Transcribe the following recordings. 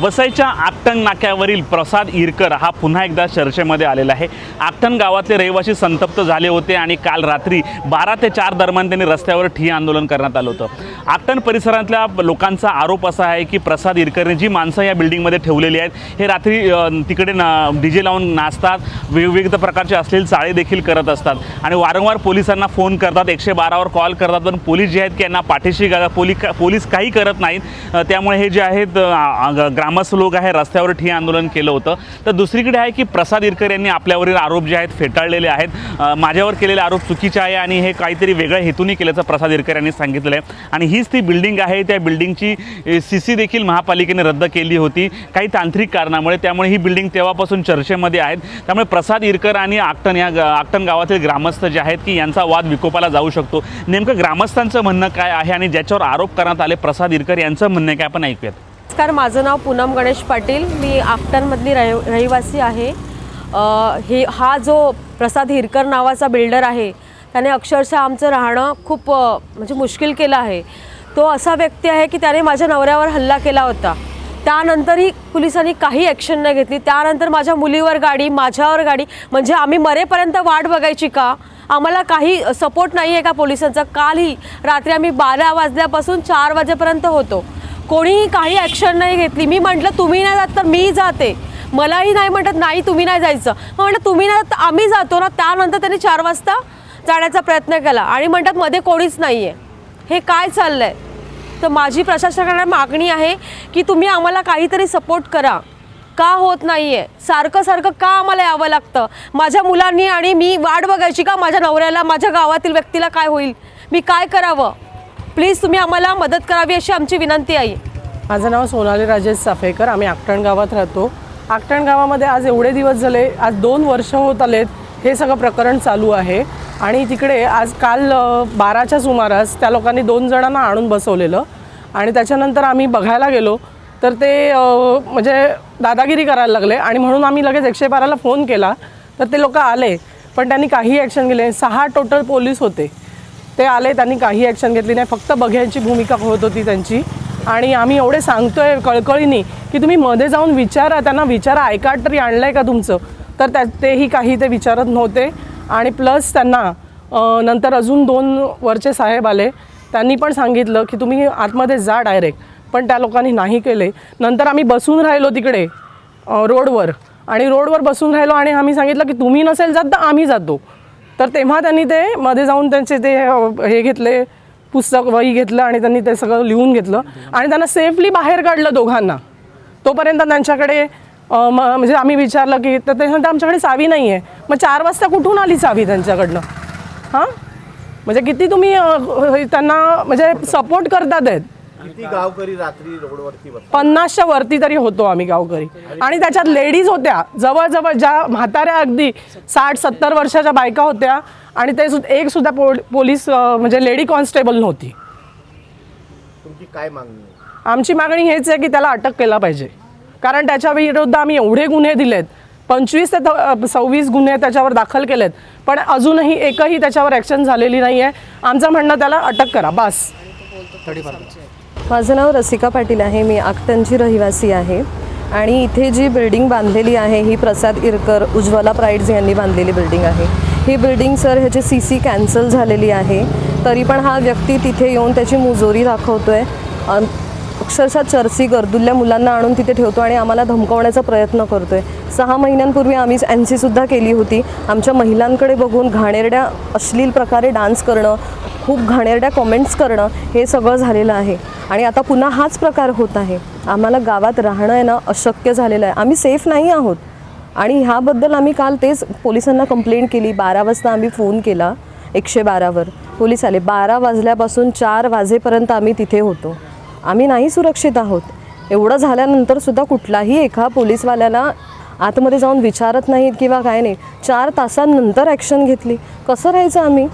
वसईच्या आकटंग नाक्यावरील प्रसाद इरकर हा पुन्हा एकदा चर्चेमध्ये आलेला आहे. आकटंग गावातले रहिवासी संतप्त झाले होते आणि काल रात्री बारा ते चार दरम्यान त्यांनी रस्त्यावर ठिय्या आंदोलन करण्यात आलं होतं. आकटण परिसरातल्या लोकांचा आरोप असा आहे की प्रसाद इरकरने जी माणसं या बिल्डिंगमध्ये ठेवलेली आहेत हे रात्री तिकडे ना डी जे लावून नाचतात विविध प्रकारचे असलेले चाळे देखील करत असतात. आणि वारंवार पोलिसांना फोन करतात एकशे बारावर कॉल करतात पण पोलीस जे आहेत की यांना पाठीशी गा- पोलीस पोलीस काही करत नाहीत. त्यामुळे हे जे आहेत ग्रामस्थ लोक आहे रस्त्यावर ठे आंदोलन केलं होतं. तर दुसरीकडे आहे की प्रसाद इरकर यांनी आपल्यावरील आरोप जे आहेत फेटाळलेले आहेत. माझ्यावर केलेले आरोप चुकीचे आहे आणि हे काहीतरी वेगळ्या हेतूने केल्याचं प्रसाद इरकर यांनी सांगितलेलं आहे आणि हीच ती बिल्डिंग आहे त्या बिल्डिंगची सी सी देखील महापालिकेने रद्द केली होती. काही तांत्रिक कारणामुळे त्यामुळे ही बिल्डिंग तेव्हापासून चर्चेमध्ये आहेत. त्यामुळे प्रसाद इरकर आणि आक्टन या आक्टन गावातील ग्रामस्थ जे आहेत की यांचा वाद विकोपाला जाऊ शकतो. नेमकं ग्रामस्थांचं म्हणणं काय आहे आणि ज्याच्यावर आरोप करण्यात आले प्रसाद इरकर यांचं म्हणणं काय? आपण ऐकूयात. नमस्कार माझं नाव पूनम गणेश पाटील. मी आफ्टरमधली रहि रहिवासी आहे. हे हा जो प्रसाद हिरकर नावाचा बिल्डर आहे त्याने अक्षरशः आमचं राहणं खूप म्हणजे मुश्किल केलं आहे. तो असा व्यक्ती आहे की त्याने माझ्या नवऱ्यावर हल्ला केला होता. त्यानंतरही पोलिसांनी काही ॲक्शन नाही घेतली. त्यानंतर माझ्या मुलीवर गाडी माझ्यावर गाडी म्हणजे आम्ही मरेपर्यंत वाट बघायची का? आम्हाला काही सपोर्ट नाही आहे का पोलिसांचा? कालही रात्री आम्ही बारा वाजल्यापासून चार वाजेपर्यंत होतो. कोणीही काही ॲक्शन नाही घेतली. मी म्हटलं तुम्ही नाही जात तर मी जाते. मलाही नाही म्हणतात नाही तुम्ही नाही जायचं. मग म्हटलं तुम्ही नाही जात आम्ही जातो ना. त्यानंतर त्यांनी चार वाजता जाण्याचा प्रयत्न केला आणि म्हणतात मध्ये कोणीच नाही आहे हे काय चाललं आहे तर माझी प्रशासनाकडे मागणी आहे की तुम्ही आम्हाला काहीतरी सपोर्ट करा. का होत नाही आहे सारखं सारखं का आम्हाला यावं लागतं? माझ्या मुलांनी आणि मी वाट बघायची का? माझ्या नवऱ्याला माझ्या गावातील व्यक्तीला काय होईल? मी काय करावं? प्लीज तुम्ही आम्हाला मदत करावी अशी आमची विनंती आहे. माझं नाव सोनाली राजेश चाफेकर आम्ही आकटण गावात राहतो. आकटण गावामध्ये आज एवढे दिवस झाले आज दोन वर्ष होत आलेत हे सगळं प्रकरण चालू आहे. आणि तिकडे आज काल बाराच्या सुमारास त्या लोकांनी दोन जणांना आणून बसवलेलं. आणि त्याच्यानंतर आम्ही बघायला गेलो तर ते म्हणजे दादागिरी करायला लागले. आणि म्हणून आम्ही लगेच एकशे बाराला फोन केला तर ते लोक आले. पण त्यांनी काही ॲक्शन केले सहा टोटल पोलीस होते. ते आले त्यांनी काही ॲक्शन घेतली नाही. फक्त बघ्यांची भूमिका होत होती त्यांची. आणि आम्ही एवढे सांगतोय कळकळीने की तुम्ही मध्ये जाऊन विचारा त्यांना विचारा ऐका तरी आणलं आहे का तुमचं? तर त्या तेही काही ते विचारत नव्हते. आणि प्लस त्यांना नंतर अजून दोन वरचे साहेब आले. त्यांनी पण सांगितलं की तुम्ही आतमध्ये जा डायरेक्ट पण त्या लोकांनी नाही केले. नंतर आम्ही बसून राहिलो तिकडे रोडवर. आणि रोडवर बसून राहिलो आणि आम्ही सांगितलं की तुम्ही नसेल जात तर आम्ही जातो. तर तेव्हा त्यांनी ते मध्ये जाऊन त्यांचे ते हे घेतले पुस्तक वही घेतलं आणि त्यांनी ते सगळं लिहून घेतलं. आणि त्यांना सेफली बाहेर काढलं दोघांना. तोपर्यंत त्यांच्याकडे म्हणजे आम्ही विचारलं की तर ते म्हणतात आमच्याकडे चावी नाही आहे मग चार वाजता कुठून आली चावी त्यांच्याकडनं? हां? म्हणजे किती तुम्ही हे त्यांना म्हणजे सपोर्ट करतात आहेत. किती गावकरी रात्री रोडवरती पन्नासच्या वरती तरी होतो आम्ही गावकरी. आणि त्याच्यात लेडीज होत्या. जवळजवळ ज्या म्हाताऱ्या अगदी साठ सत्तर वर्षाच्या बायका होत्या आणि ते एक सुद्धा पो पोलीस अं, म्हणजे लेडी कॉन्स्टेबल नव्हती. तुमची काय मागणी आहे? आमची मागणी हेच आहे की त्याला अटक केला पाहिजे. कारण त्याच्या विरुद्ध आम्ही एवढे गुन्हे दिलेत. पंचवीस ते थ- अं, सव्वीस गुन्हे त्याच्यावर दाखल केलेत. पण अजूनही एकही त्याच्यावर ॲक्शन झालेली नाही आहे आमचं म्हणणं त्याला अटक करा बस. माझं नाव रसिका पाटील आहे मी आकटनची रहिवासी आहे. आणि इथे जी बिल्डिंग बांधलेली आहे ही प्रसाद इरकर उज्ज्वला प्राईड्स यांनी बांधलेली बिल्डिंग आहे. ही बिल्डिंग सर ह्याची सी सी कॅन्सल झालेली आहे. तरी पण हा व्यक्ती तिथे येऊन त्याची मुजोरी दाखवतो आहे अक्षरशः चर्सी गर्दुल्या मुलांना आणून तिथे ठेवतो आणि आम्हाला धमकवण्याचा प्रयत्न करतो आहे सहा महिन्यांपूर्वी आम्ही एन सीसुद्धा केली होती. आमच्या महिलांकडे बघून घाणेरड्या अश्लील प्रकारे डान्स करणं खूप घाणेरड्या कॉमेंट्स करणं हे सगळं झालेलं आहे. आणि आता पुन्हा हाच प्रकार होत आहे. आम्हाला गावात राहणं आहे ना अशक्य झालेलं आहे. आम्ही सेफ नाही आहोत. आणि ह्याबद्दल आम्ही काल तेच पोलिसांना कंप्लेंट केली. बारा वाजता आम्ही फोन केला एकशे बारावर पोलीस आले. बारा वाजल्यापासून चार वाजेपर्यंत आम्ही तिथे होतो. आम्ही नाही सुरक्षित आहोत. एवढं झाल्यानंतरसुद्धा कुठलाही एका पोलीसवाल्याला आतमध्ये जाऊन विचारत नाहीत किंवा काय नाही. चार तासांनंतर ॲक्शन घेतली. कसं राहायचं आम्ही?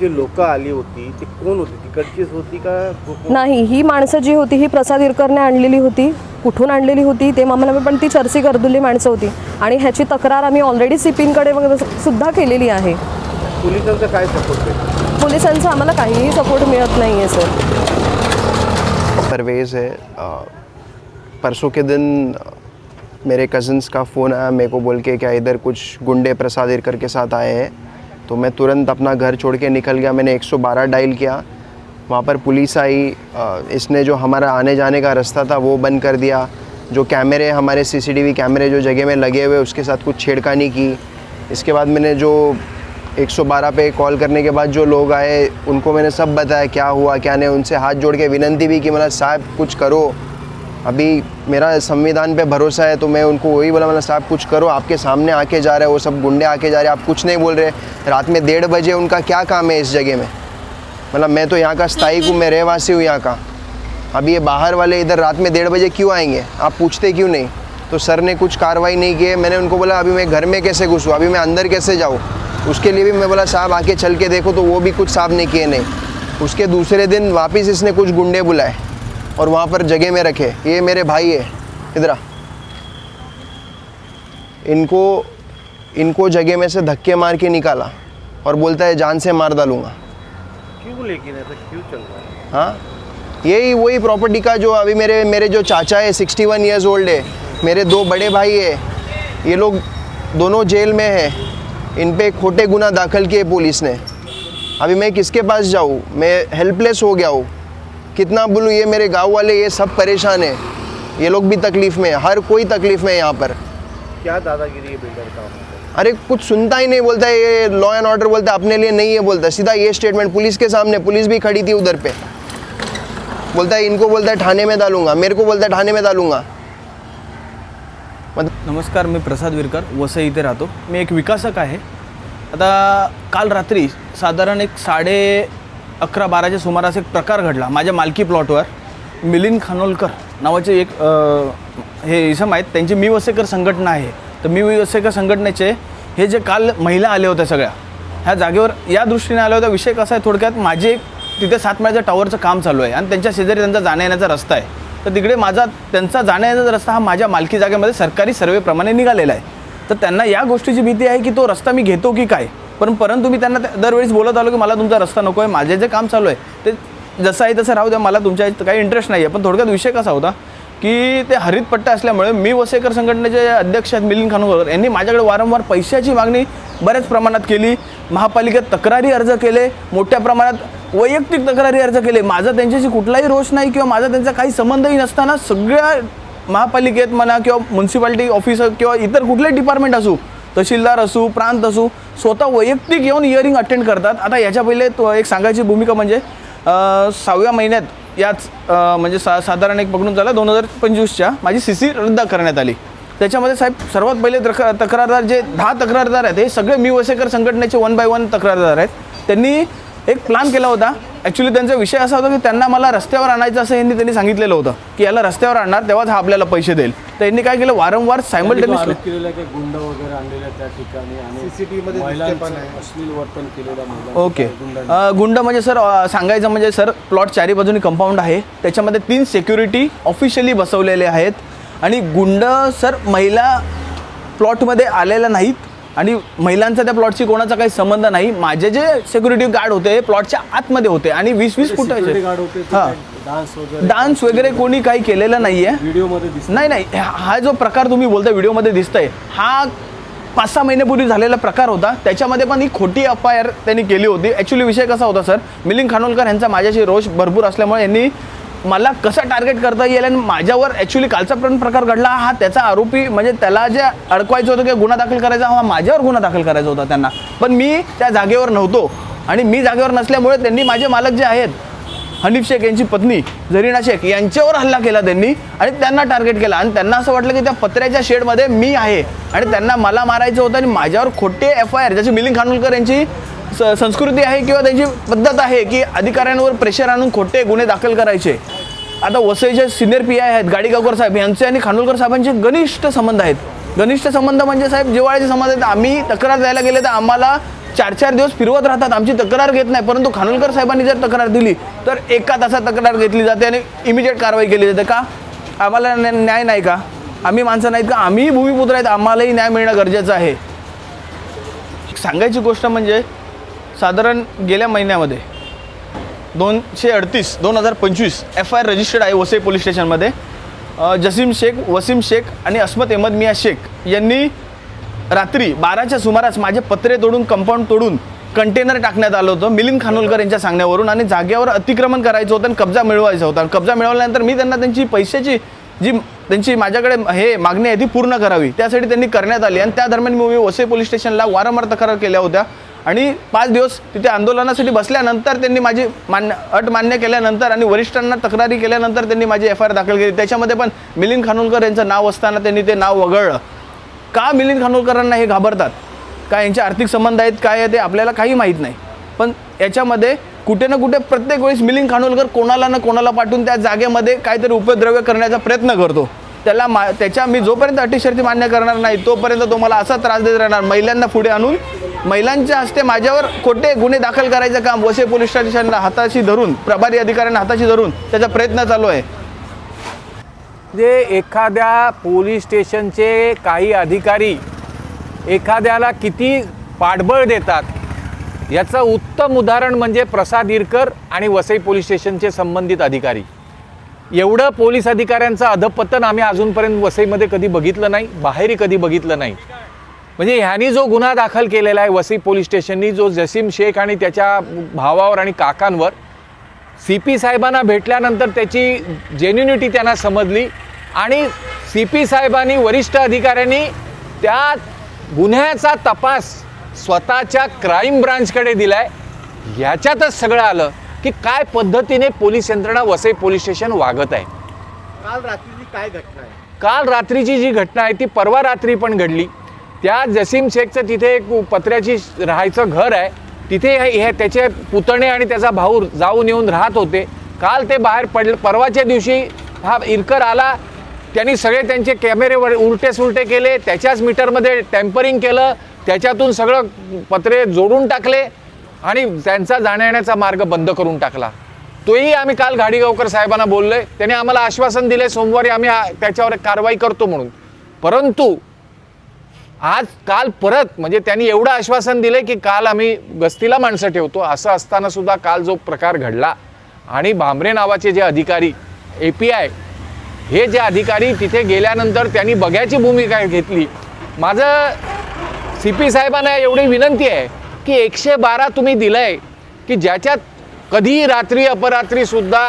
जे लोक आली होती ते कोण होती? तिकडचीच होती का नाही ही माणसं जी होती ही प्रसाद इरकरने आणलेली होती. कुठून आणलेली होती ते आम्हाला पण ती चर्ची गर्दुल्ली माणसं होती. आणि ह्याची तक्रार आम्ही ऑलरेडी सिपिनकडे वगैरे सुद्धा केलेली आहे. पोलिसांचा काय सपोर्ट पोलिसांचा आम्हाला काहीही सपोर्ट मिळत नाही आहे सर परवेज़ है अ, परसों के दिन मेरे कज़न्स का फ़ोन आया मेरे को बोल के क्या इधर कुछ गुंडे प्रसाद इरकर के साथ आए हैं। तो मैं तुरंत अपना घर छोड़ के निकल गया। मैंने 112 डायल किया। वहाँ पर पुलिस आई। इसने जो हमारा आने जाने का रास्ता था, वो बंद कर दिया। जो कैमरे, हमारे सीसीटीवी कैमरे जो जगह में लगे हुए, उसके साथ कुछ छेड़खानी की। इसके बाद मैंने जो 112 पे कॉल करने के बाद जो लोग आए, उनको मैंने सब बताया क्या हुआ, क्या नहीं। उनसे हाथ जोड़ के विनंती भी कि मतलब साहब, कुछ करो। अभी मेरा संविधान पे भरोसा है तो मैं उनको वही बोला मतलब साहब कुछ करो आपके सामने आके जा रहे हैं वो सब गुंडे आके जा रहे हैं आप कुछ नहीं बोल रहे रात में डेढ़ बजे उनका क्या काम है इस जगह में? मतलब मैं तो यहाँ का स्थायी हूँ मैं रहवासी हूँ यहाँ का। अभी ये बाहर वाले इधर रात में डेढ़ बजे क्यों आएँगे? आप पूछते क्यों नहीं? तो सर ने कुछ कार्रवाई नहीं की है। मैंने उनको बोला अभी मैं घर में कैसे घुसूँ? अभी मैं अंदर कैसे जाऊँ? उसके लिए भी मैं बोला साहब आके चल के देखो। तो वो भी कुछ साफ़ नहीं किए नहीं। उसके दूसरे दिन वापस इसने कुछ गुंडे बुलाए। और वहाँ पर जगह में रखे। ये मेरे भाई है। इधर इनको इनको जगह में से धक्के मार के निकाला और बोलता है जान से मार डालूँगा। क्यों लेकिन ऐसा क्यों चल रहा है? हाँ? यही वही प्रॉपर्टी का जो अभी मेरे मेरे जो चाचा है सिक्सटी वन ईयर्स ओल्ड है मेरे दो बड़े भाई है ये लोग दोनों जेल में है। इन पे खोटे गुना दाखिल किए पुलिस ने। अभी मैं किसके पास जाऊँ? मैं हेल्पलेस हो गया हूँ। कितना बोलूँ ये मेरे गाँव वाले ये सब परेशान है। ये लोग भी तकलीफ़ में है हर कोई तकलीफ़ में है यहाँ पर। क्या दादागिरी है बिल्डर का? अरे कुछ सुनता ही नहीं बोलता है, ये लॉ एंड ऑर्डर बोलता है अपने लिए नहीं है बोलता सीधा ये स्टेटमेंट पुलिस के सामने पुलिस भी खड़ी थी उधर पे। बोलता है इनको बोलता है ठाणे में डालूँगा मेरे को बोलता है ठाणे में डालूँगा। नमस्कार मी प्रसाद विरकर वसई इथे राहतो मी एक विकासक आहे। आता काल रात्री साधारण एक साडे अकरा बाराच्या सुमारास एक प्रकार घडला. माझ्या मालकी प्लॉटवर मिलिंद खानोलकर नावाचे एक हे इसम आहेत. त्यांची मी वसेकर संघटना आहे. तर मी वसेकर संघटनेचे हे जे काल महिला आल्या होत्या सगळ्या ह्या जागेवर या दृष्टीने आल्या होत्या. विषय कसा आहे थोडक्यात माझे एक तिथे सातमाळ्याच्या टॉवरचं काम चालू आहे आणि त्यांच्या शेजारी त्यांचा जाण्या येण्याचा रस्ता आहे. तर तिकडे माझा त्यांचा जाण्या येण्याचा रस्ता हा माझ्या मालकी जागेमध्ये सरकारी सर्वेप्रमाणे निघालेला आहे. तर त्यांना या गोष्टीची भीती आहे की तो रस्ता मी घेतो की काय? पण परंतु मी त्यांना दरवेळीस दरवेळेस बोलत आलो की मला तुमचा रस्ता नको आहे माझे जे काम चालू आहे ते जसं आहे तसं राहू द्या मला तुमच्या काही इंटरेस्ट नाही आहे पण थोडक्यात विषय कसा होता की ते हरित पट्टा असल्यामुळे मी वसेकर संघटनेचे अध्यक्ष आहेत मिलिंद खानोकर यांनी माझ्याकडे वारंवार पैशाची मागणी बऱ्याच प्रमाणात केली. महापालिकेत तक्रारी अर्ज केले मोठ्या प्रमाणात वैयक्तिक तक्रारी अर्ज केले. माझा त्यांच्याशी कुठलाही रोष नाही किंवा माझा त्यांचा काही संबंधही नसताना सगळ्या महापालिकेत म्हणा किंवा म्युन्सिपाल्टी ऑफिसर किंवा इतर कुठलेही डिपार्टमेंट असू तहसीलदार असू प्रांत असू स्वतः वैयक्तिक येऊन इयरिंग अटेंड करतात. आता याच्या पहिले तो एक सांगायची भूमिका म्हणजे सहाव्या महिन्यात याच म्हणजे सा साधारण एक पकडून झाला दोन हजार पंचवीसच्या माझी सी सी रद्द करण्यात आली. त्याच्यामध्ये साहेब सर्वात पहिले तक तक्रारदार जे दहा तक्रारदार आहेत हे सगळे मी वसेकर संघटनेचे वन बाय वन तक्रारदार आहेत. त्यांनी एक प्लान केला होता ॲक्च्युली त्यांचा विषय असा होता की त्यांना मला रस्त्यावर आणायचं असं यांनी त्यांनी सांगितलेलं होतं. की याला रस्त्यावर आणणार तेव्हाच हा आपल्याला पैसे देईल. तर यांनी काय केलं? वारंवार सायमल्टेनियसली की गुंड वगैरे त्या ठिकाणी ओके गुंड म्हणजे सर सांगायचं म्हणजे सर प्लॉट चारी बाजूनी कंपाऊंड आहे. त्याच्यामध्ये तीन सेक्युरिटी ऑफिशियली बसवलेले आहेत. आणि गुंड सर महिला प्लॉटमध्ये आलेल्या नाहीत. आणि महिलांचा त्या प्लॉटशी कोणाचा काही संबंध नाही. माझे जे सिक्युरिटी गार्ड होते प्लॉटच्या आतमध्ये होते आणि वीस वीस फुटाचे. guard होते हां. डान्स वगैरे कोणी काही केलेलं नाही आहे व्हिडिओमध्ये दिसत नाही नाही. हा हा जो प्रकार तुम्ही बोलता व्हिडिओमध्ये दिसतंय हा पाच सहा महिन्यापूर्वी झालेला प्रकार होता. त्याच्यामध्ये पण ही खोटी आर त्यांनी केली होती. ॲक्च्युली विषय कसा होता सर मिलिंद खानोलकर यांचा माझ्याशी रोष भरपूर असल्यामुळे यांनी मला कसं टार्गेट करता येईल आणि माझ्यावर ॲक्च्युली कालचा पण प्रकार घडला. हा त्याचा आरोपी म्हणजे त्याला जे अडकवायचं होतं किंवा गुन्हा दाखल करायचा हा माझ्यावर गुन्हा दाखल करायचा होता त्यांना. पण मी त्या जागेवर नव्हतो आणि मी जागेवर नसल्यामुळे त्यांनी माझे मालक जे आहेत हनीफ शेख यांची पत्नी जरीना शेख यांच्यावर हल्ला केला त्यांनी आणि त्यांना टार्गेट केला. आणि त्यांना असं वाटलं की त्या पत्र्याच्या शेडमध्ये मी आहे आणि त्यांना मला मारायचं होतं आणि माझ्यावर खोटे एफ आय आर ज्याची मिलिंद खानोलकर यांची स संस्कृती आहे किंवा त्यांची पद्धत आहे की अधिकाऱ्यांवर प्रेशर आणून खोटे गुन्हे दाखल करायचे. आता वसईचे सिनियर पी आय आहेत गाडीगावकर साहेब यांचे आणि खानोलकर साहेबांचे घनिष्ठ संबंध आहेत. घनिष्ठ संबंध म्हणजे साहेब जिवाळ्याचे संबंध आहेत आम्ही तक्रार द्यायला गेले तर आम्हाला चार चार दिवस फिरवत राहतात. आमची तक्रार घेत नाही परंतु खानोलकर साहेबांनी जर तक्रार दिली तर एका तासात तक्रार घेतली जाते आणि इमिजिएट कारवाई केली जाते. का? आम्हाला न्याय नाही का? आम्ही माणसं नाहीत का? आम्ही भूमिपुत्र आहेत आम्हालाही न्याय मिळणं गरजेचं आहे. सांगायची गोष्ट म्हणजे साधारण गेल्या महिन्यामध्ये दोनशे अडतीस दोन हजार पंचवीस एफ आय आर रजिस्टर्ड आहे वसई पोलीस स्टेशनमध्ये. जसीम शेख वसीम शेख आणि अस्मत अहमद मिया शेख यांनी रात्री बाराच्या सुमारास माझे पत्रे तोडून कंपाऊंड तोडून कंटेनर टाकण्यात आलं होतं. मिलिंद खानोलकर यांच्या सांगण्यावरून आणि जागेवर अतिक्रमण करायचं होतं आणि कब्जा मिळवायचा होता. आणि कब्जा मिळवल्यानंतर मी त्यांना त्यांची पैशाची जी त्यांची माझ्याकडे हे मागणी आहे ती पूर्ण करावी. त्यासाठी त्यांनी करण्यात आली आणि त्या दरम्यान मी वसई पोलीस स्टेशनला वारंवार तक्रार केल्या होत्या. आणि पाच दिवस तिथे आंदोलनासाठी बसल्यानंतर त्यांनी माझी मान्य अट मान्य केल्यानंतर आणि वरिष्ठांना तक्रारी केल्यानंतर त्यांनी माझी एफ आय आर दाखल केली. त्याच्यामध्ये पण मिलिंद खानोलकर यांचं नाव असताना त्यांनी ते नाव वगळलं. का मिलिंद खानोलकरांना हे घाबरतात? का यांचे आर्थिक संबंध आहेत? काय आहे ते आपल्याला काही माहीत नाही. पण याच्यामध्ये कुठे ना कुठे प्रत्येक वेळेस मिलिंद खानोलकर कोणाला ना कोणाला पाठवून त्या जागेमध्ये काहीतरी उपद्रव्य करण्याचा प्रयत्न करतो. त्याला मा त्याच्या मी जोपर्यंत अटी शर्ती मान्य करणार नाही तोपर्यंत तो मला असा त्रास देत राहणार महिलांना पुढे आणून महिलांच्या हस्ते माझ्यावर खोटे गुन्हे दाखल करायचं काम वसई पोलीस स्टेशनला हाताशी धरून प्रभारी अधिकाऱ्यांना हाताशी धरून त्याचा प्रयत्न चालू आहे. जे एखाद्या पोलीस स्टेशनचे काही अधिकारी एखाद्याला किती पाठबळ देतात याचं उत्तम उदाहरण म्हणजे प्रसाद इरकर आणि वसई पोलीस स्टेशनचे संबंधित अधिकारी. एवढं पोलीस अधिकाऱ्यांचं अधपतन आम्ही अजूनपर्यंत वसईमध्ये कधी बघितलं नाही बाहेरही कधी बघितलं नाही. म्हणजे ह्यांनी जो गुन्हा दाखल केलेला आहे वसई पोलीस स्टेशननी जो जसीम शेख आणि त्याच्या भावावर आणि काकांवर सी पी साहेबांना भेटल्यानंतर त्याची जेन्युनिटी त्यांना समजली आणि सी पी साहेबांनी वरिष्ठ अधिकाऱ्यांनी त्या गुन्ह्याचा तपास स्वतःच्या क्राईम ब्रांचकडे दिलाय. ह्याच्यातच सगळं आलं की काय पद्धतीने पोलीस यंत्रणा वसई पोलीस स्टेशन वागत आहे. काल रात्रीची काय घटना आहे? काल रात्रीची जी घटना आहे ती परवा रात्री पण घडली. त्या जसीम शेखचं तिथे एक पत्र्याची राहायचं घर आहे. तिथे हे त्याचे पुतणे आणि त्याचा भाऊ जाऊन येऊन राहत होते. काल ते बाहेर पडले. परवाच्या दिवशी हा इरकर आला. त्यांनी सगळे त्यांचे कॅमेरे उलटे सुलटे केले. त्याच्याच मीटरमध्ये टेम्परिंग केलं. त्याच्यातून सगळं पत्रे जोडून टाकले आणि त्यांचा जाण्या येण्याचा मार्ग बंद करून टाकला. तोही आम्ही काल गाडीगावकर साहेबांना बोललोय. त्याने आम्हाला आश्वासन दिले सोमवारी आम्ही त्याच्यावर कारवाई करतो म्हणून. परंतु आज काल परत. म्हणजे त्यांनी एवढं आश्वासन दिले की काल आम्ही गस्तीला माणसं ठेवतो. असं असताना सुद्धा काल जो प्रकार घडला आणि भांबरे नावाचे जे अधिकारी ए पी आय हे जे अधिकारी तिथे गेल्यानंतर त्यांनी बघ्याची भूमिका घेतली. माझं सी पी साहेबांना एवढी विनंती आहे की एकशे बारा तुम्ही दिलंय की ज्याच्यात कधी रात्री अपरात्रीसुद्धा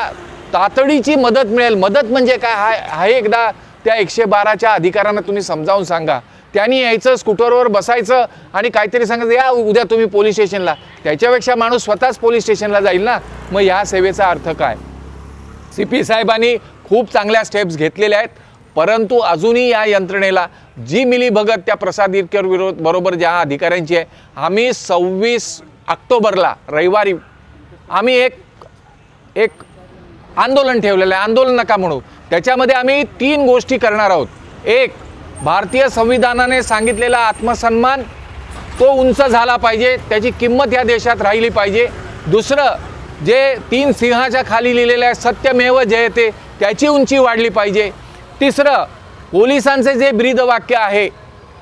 तातडीची मदत मिळेल. मदत म्हणजे काय? हा हा एकदा त्या एकशे बाराच्या अधिकाऱ्यांना तुम्ही समजावून सांगा. त्यांनी यायचं स्कूटरवर बसायचं आणि काहीतरी सांगायचं या उद्या तुम्ही पोलीस स्टेशनला. त्याच्यापेक्षा माणूस स्वतःच पोलीस स्टेशनला जाईल ना? मग या सेवेचा अर्थ काय? सी पी साहेबांनी खूप चांगल्या स्टेप्स घेतलेल्या आहेत. परंतु अजूनही या यंत्रणेला जी मिली भगत त्या प्रसाद इरकर विरोध बरोबर ज्या अधिकाऱ्यांची आहे आम्ही सव्वीस ऑक्टोबरला रविवारी आम्ही एक एक आंदोलन ठेवलेलं आहे. आंदोलन नका म्हणू. त्याच्यामध्ये आम्ही तीन गोष्टी करणार आहोत. एक भारतीय संविधानाने सांगितलेला आत्मसन्मान तो उंच झाला पाहिजे त्याची किंमत या देशात राहिली पाहिजे. दुसरं जे तीन सिंहाच्या खाली लिहिलेलं आहे सत्यमेव जयते त्याची उंची वाढली पाहिजे. तिसरं पोलिसांचे जे ब्रीदवाक्य आहे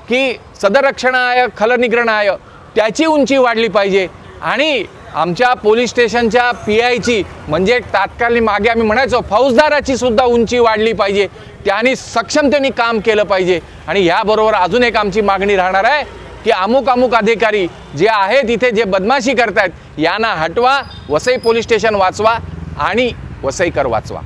की सदरक्षणाय खलनिग्रणाय त्याची उंची वाढली पाहिजे. आणि आमच्या पोलीस स्टेशनच्या पी आयची म्हणजे तात्कालीन मागे आम्ही म्हणायचो फौजदाराची सुद्धा उंची वाढली पाहिजे. त्यांनी सक्षमतेने काम केलं पाहिजे. आणि याबरोबर अजून एक आमची मागणी राहणार आहे की अमुक अमुक अधिकारी जे आहेत इथे जे बदमाशी करतायत यांना हटवा वसई पोलीस स्टेशन वाचवा आणि वसईकर वाचवा.